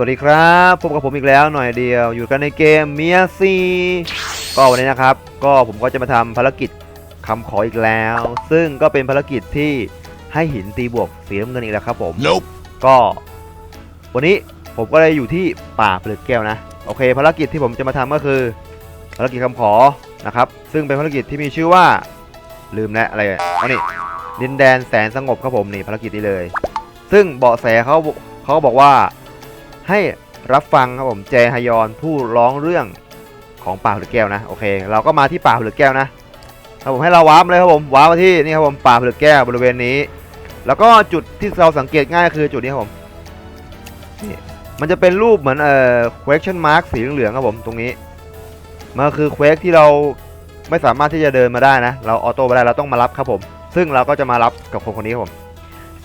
วัสดีครับพบกับผมอีกแล้วหน่อยเดียว อยู่กันในเกมเมียซีก็วันนี้นะครับ ก็ผมก็จะมาทำภารกิจคำขออีกแล้ว ซึ่งก็เป็นภารกิจที่ให้หินตีบวกสีน้ำเงินอีกแล้วครับผม Nope. ก็ วันนี้ผมก็เลยอยู่ที่ป่าเปลือกแก้วนะโอเค ภารกิจที่ผมจะมาทำก็คือภารกิจคำขอนะครับ ซึ่งเป็นภารกิจที่มีชื่อว่าลืมแล้วอะไรอันนี้ดินแดนแสนสงบครับผมนี่ภารกิจนี้เลย ซึ่งเบาะแสเขาเขาก็บอกว่า ให้รับฟังครับผมแจฮยอนผู้ร้องเรื่องของป่าหรือแก้วนะโอเค เราก็มาที่ป่าหรือแก้วนะครับผมให้เราวาร์ปเลยครับผมวาร์ปมาที่นี่ครับผมป่าหรือแก้วบริเวณนี้ แล้วก็จุดที่เราสังเกตง่ายคือจุดนี้ครับผมนี่มันจะเป็นรูปเหมือนเอ่อ question mark สีเหลืองๆครับผมตรงนี้มันคือเควสที่เราไม่สามารถที่จะเดินมาได้นะ เราออโต้ไปได้เราต้องมารับครับผม ซึ่งเราก็จะมารับกับคนคนนี้ครับผม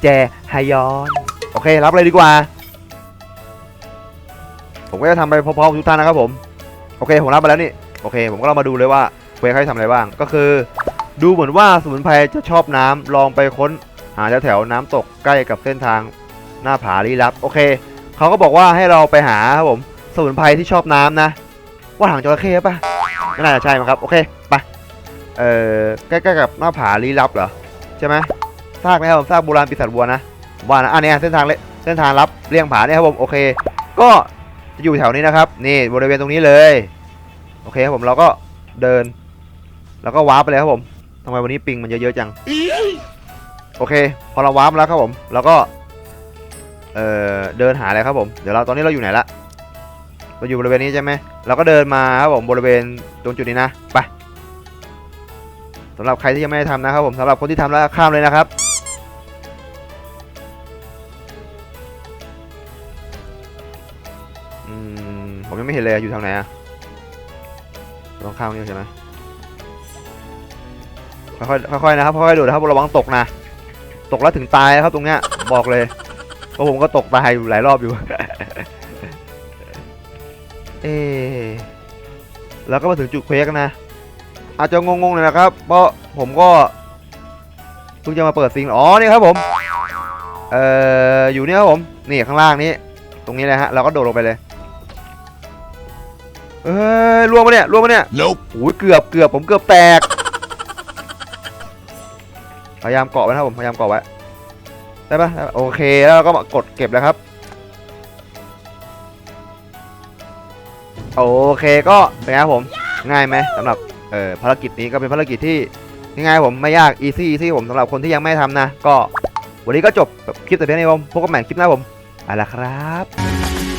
แจฮยอน โอเค รับเลยดีกว่า ผมก็จะทำไปพร้อมๆทุกท่านนะครับผมโอเคผมรับไปแล้วนี่โอเค ผมก็เรามาดูเลยว่าเควสให้ทำอะไรบ้าง ก็คือ ดูเหมือนว่าสมุนไพรจะชอบน้ำลองไปค้นหาแถวๆน้ำตกใกล้กับเส้นทางหน้าผาลี้ลับโอเคเขาก็บอกว่าให้เราไปหาครับผมสมุนไพรที่ชอบน้ำนะ ว่าหางจระเข้ปะไม่น่าจะใช่มั้งครับโอเคไปเอ่อใกล้ๆกับหน้าผาลี้ลับเหรอใช่ไหมซากไหมครับผมซากโบราณปีศาจวัวนะว่านะอันนี้เส้นทางเลเส้นทางลับเลี่ยงผาเนี่ยครับผมโอเค ก็ จะอยู่แถวนี้นะครับ นี่บริเวณตรงนี้เลย โอเคครับผมเราก็เดิน แล้วก็วาร์ปไปเลยครับผมทำไมวันนี้ปิงมันเยอะๆจัง โอเค พอเราวาร์ปแล้วครับผมเราก็ เอ่อ เดินหาเลยครับผม เดี๋ยวเราตอนนี้เราอยู่ไหนละเราอยู่บริเวณนี้ใช่ไหมเราก็เดินมาครับผมบริเวณตรงจุดนี้นะ ไปสำหรับใครที่ยังไม่ได้ทำนะครับผมสำหรับคนที่ทำแล้วข้ามเลยนะครับ อืมผมยังไม่เห็นเลยอยู่ทางไหนอะตรงข้างนี้ใช่ไหมค่อยๆค่อยๆนะครับค่อยๆดูนะครับระวังตกนะ ตกแล้วถึงตายครับตรงเนี้ยบอกเลยเพราะผมก็ตกตายอยู่หลายรอบอยู่ เอ๊แล้วก็มาถึงจุดเควกนะ อาจจะงงๆเลยนะครับ เพราะผมก็เพิ่งจะมาเปิดซิงอ๋อนี่ครับผมเอ่ออยู่นี่ครับผมนี่ข้างล่างนี้ ตรงนี้เลยฮะเราก็โดดลงไปเลย เอ้ยล่วงปะเนี่ยล่วงปะเนี่ย Nope. โอ้ยเกือบเกือบผมเกือบแตก พยายามเกาะไว้นะครับผมพยายามเกาะไว้ ได้ปะได้ปะโอเคแล้วเราก็มากดเก็บแล้วครับ โอเคก็เป็นไงครับผม ง่ายไหมสำหรับเอ่อภารกิจนี้ก็เป็นภารกิจที่ง่ายๆผมไม่ยาก easy easy ผมสำหรับคนที่ยังไม่ทำนะ ก็วันนี้ก็จบคลิปแต่เพียงเท่านี้ผมพบกันใหม่คลิปหน้าผมไปละครับ